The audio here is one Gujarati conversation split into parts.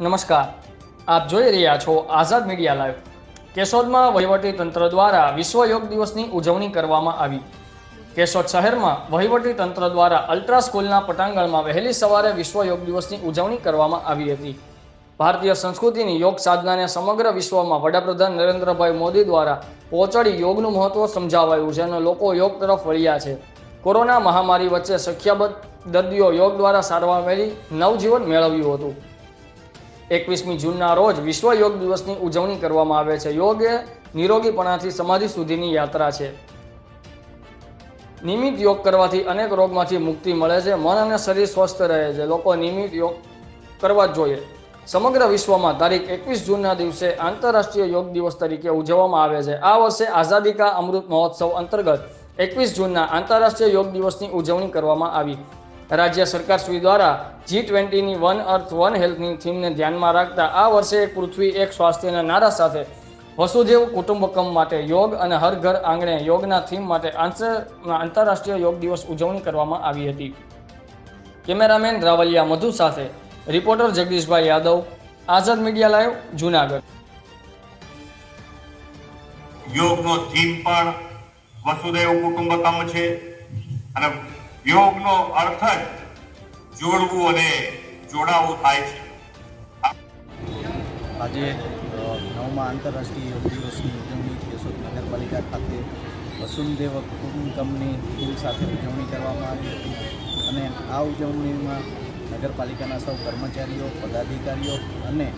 નમસ્કાર. આપ જોઈ રહ્યા છો આઝાદ મીડિયા લાઈવ. કેશોદમાં વહીવટી તંત્ર દ્વારા વિશ્વ યોગ દિવસની ઉજવણી કરવામાં આવી. કેશોદ શહેરમાં વહીવટી તંત્ર દ્વારા અલ્ટ્રા સ્કૂલના પટાંગણમાં વહેલી સવારે વિશ્વ યોગ દિવસની ઉજવણી કરવામાં આવી હતી. ભારતીય સંસ્કૃતિની યોગ સાધનાને સમગ્ર વિશ્વમાં વડાપ્રધાન નરેન્દ્રભાઈ મોદી દ્વારા પહોંચાડી યોગનું મહત્વ સમજાવાયું જેનો લોકો યોગ તરફ વળ્યા છે. કોરોના મહામારી વચ્ચે સંખ્યાબંધ દર્દીઓ યોગ દ્વારા સારવાર મેળવી નવજીવન મેળવ્યું હતું. એકવીસમી જૂનના રોજ વિશ્વ યોગ દિવસની ઉજવણી કરવામાં આવે છે. યોગ એ નિરોગીપણાથી સમાધિ સુધીની યાત્રા છે. નિયમિત યોગ કરવાથી અનેક રોગમાંથી મુક્તિ મળે છે. મન અને શરીર સ્વસ્થ રહે છે. લોકો નિયમિત યોગ કરવા જોઈએ. સમગ્ર વિશ્વમાં તારીખ એકવીસ જૂનના દિવસે આંતરરાષ્ટ્રીય યોગ દિવસ તરીકે ઉજવવામાં આવે છે. આ વર્ષે આઝાદી કા અમૃત મહોત્સવ અંતર્ગત એકવીસ જૂનના આંતરરાષ્ટ્રીય યોગ દિવસની ઉજવણી કરવામાં આવી. રાજ્ય સરકાર શ્રી દ્વારા જી ટ્વેન્ટીની વન અર્થ વન હેલ્થની થીમને ધ્યાનમાં રાખતા આ વર્ષે પૃથ્વી એક સ્વાસ્થ્યના નારા સાથે વસુદેવ કુટુંબકમ માટે યોગ અને હર ઘર આંગણે યોગના થીમ માટે આંતર, આંતરરાષ્ટ્રીય યોગ દિવસ ઉજવણી કરવામાં આવી હતી. કેમેરામેન રાવલિયા મધુ સાથે reporter Jagdishbhai Yadav, Azad media live, Junagadh. યોગનો થીમ પણ વસુદેવ કુટુંબકમ છે અને યોગનો અર્થ જ જોડવું અને જોડાવું થાય છે. આજે નવમા આંતરરાષ્ટ્રીય યોગ દિવસની ઉજવણી કેશોદ નગરપાલિકા ખાતે વસુંધેવ કુટુંબકમની ટીમ સાથે ઉજવણી કરવામાં આવી હતી અને આ ઉજવણીમાં નગરપાલિકાના સૌ કર્મચારીઓ, પદાધિકારીઓ અને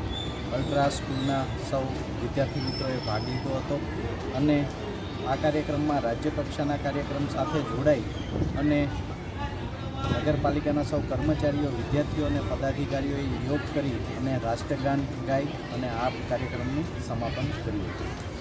અલ્ટ્રા સ્કૂલના સૌ વિદ્યાર્થી મિત્રોએ ભાગ લીધો હતો અને આ કાર્યક્રમમાં રાજ્ય કક્ષાના કાર્યક્રમ સાથે જોડાઈ અને નગરપાલિકાના સૌ કર્મચારીઓ, વિદ્યાર્થીઓ અને પદાધિકારીઓએ યોગ કરી અને રાષ્ટ્રગાન ગાઈ અને આ કાર્યક્રમનું સમાપન કર્યું હતું.